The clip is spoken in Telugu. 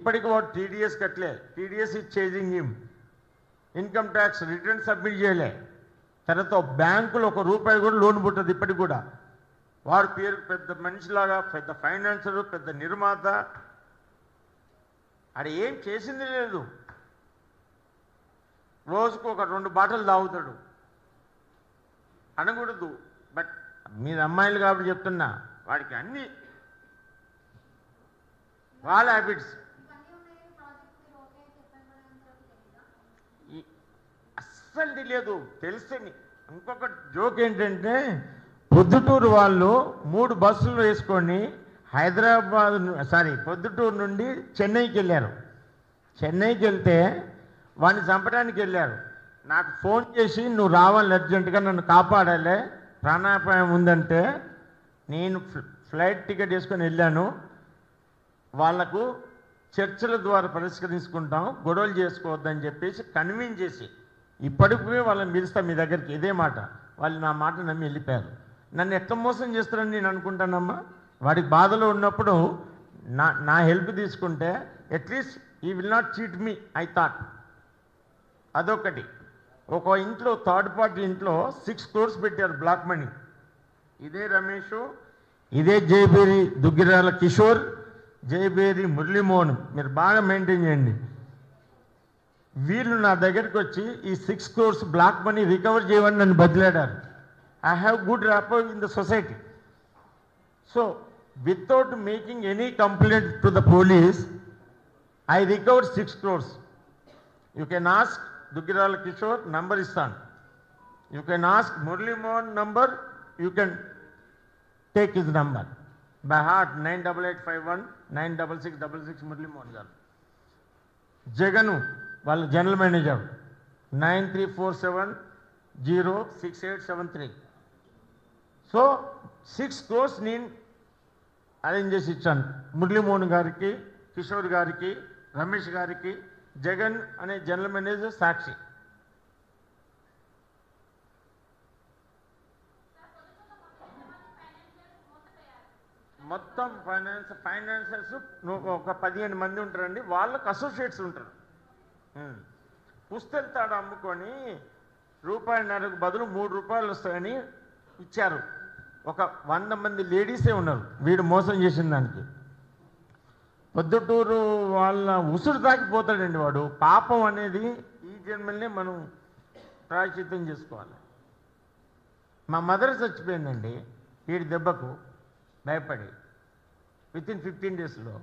ఇప్పటికి వాడు టీడీఎస్ కట్టలే TDS is chasing him income tax return submit చేయలే. తర్వాత బ్యాంకులో ఒక రూపాయి కూడా లోన్ పుట్టదు ఇప్పటికి కూడా. వారి పేరు పెద్ద మనిషిలాగా పెద్ద ఫైనాన్సర్ పెద్ద నిర్మాత. అది ఏం చేసింది లేదు. రోజుకు ఒక రెండు బాటలు తాగుతాడు. అనకూడదు. బట్ మీరు అమ్మాయిలు కాబట్టి చెప్తున్నా వాడికి అన్ని వాళ్ళ హ్యాబిట్స్ ఈ- అస్సలు తెలియదు తెలిస్తే ఇంకొక జోక్ ఏంటంటే పొద్దుటూరు వాళ్ళు మూడు బస్సులు వేసుకొని హైదరాబాద్ సారీ పొద్దుటూరు నుండి చెన్నైకి వెళ్ళారు. చెన్నైకి వెళ్తే వాడిని చంపడానికి వెళ్ళారు. నాకు ఫోన్ చేసి నువ్వు రావాలి అర్జెంటుగా నన్ను కాపాడాలి. ప్రాణాపాయం ఉందంటే నేను ఫ్లైట్ టికెట్ వేసుకొని వెళ్ళాను. వాళ్ళకు చర్చల ద్వారా పరిష్కరించుకుంటాం గొడవలు చేసుకోవద్దని చెప్పేసి కన్విన్స్ చేసి ఇప్పటికి వాళ్ళని పిలుస్తా మీ దగ్గరికి. ఇదే మాట. వాళ్ళు నా మాట నమ్మి వెళ్ళిపోయారు. నన్ను ఎట్లా మోసం చేస్తారని నేను అనుకుంటానమ్మా? వాడికి బాధలో ఉన్నప్పుడు నా నా హెల్ప్ తీసుకుంటే at least he will not cheat me I thought అదొకటి. ఒక ఇంట్లో థర్డ్ పార్టీ ఇంట్లో సిక్స్ క్రోర్స్ పెట్టారు బ్లాక్ మనీ ఇదే రమేష్ ఇదే జయబేరి దుగ్గిరాల కిషోర్ జయబేరి మురళీమోహన్. మీరు బాగా మెయింటైన్ చేయండి. వీళ్ళు నా దగ్గరికి వచ్చి ఈ six crores black money recover చేయమని నన్ను బదిలాడారు I have good rapport in the society so without making any complaint to the police I recover six crores you can ask Duggirala Kishore number ఇస్తాను you can ask Muralimohan number you can take his number by heart nine double eight five one nine double six double six Muralimohan గారు జగను వాళ్ళ general manager nine three four seven zero six eight seven three so six crores నేను అరేంజ్ చేసి ఇచ్చాను. మురళీమోహన్ గారికి కిషోర్ గారికి రమేష్ గారికి జగన్ అనే జనరల్ మేనేజర్ సాక్షి. మొత్తం ఫైనాన్స్ ఫైనాన్సర్స్ ఒక పదిహేను మంది ఉంటారండి. వాళ్ళకు అసోసియేట్స్ ఉంటారు. ఉం. పుస్తెళ్తాడు అమ్ముకొని రూపాయిన్నరకు బదులు మూడు రూపాయలు వస్తాయని ఇచ్చారు. ఒక వంద మంది లేడీసే ఉన్నారు. వీడు మోసం చేసిన దానికి. పొద్దుటూరు వాళ్ళ ఉసురు తాకిపోతాడండి వాడు. పాపం అనేది ఈ జన్మల్నే మనం ప్రాయచిత్తం చేసుకోవాలి. మా మదర్ చచ్చిపోయిందండి. వీడి దెబ్బకు భయపడి. విత్ ఇన్ ఫిఫ్టీన్ డేస్లో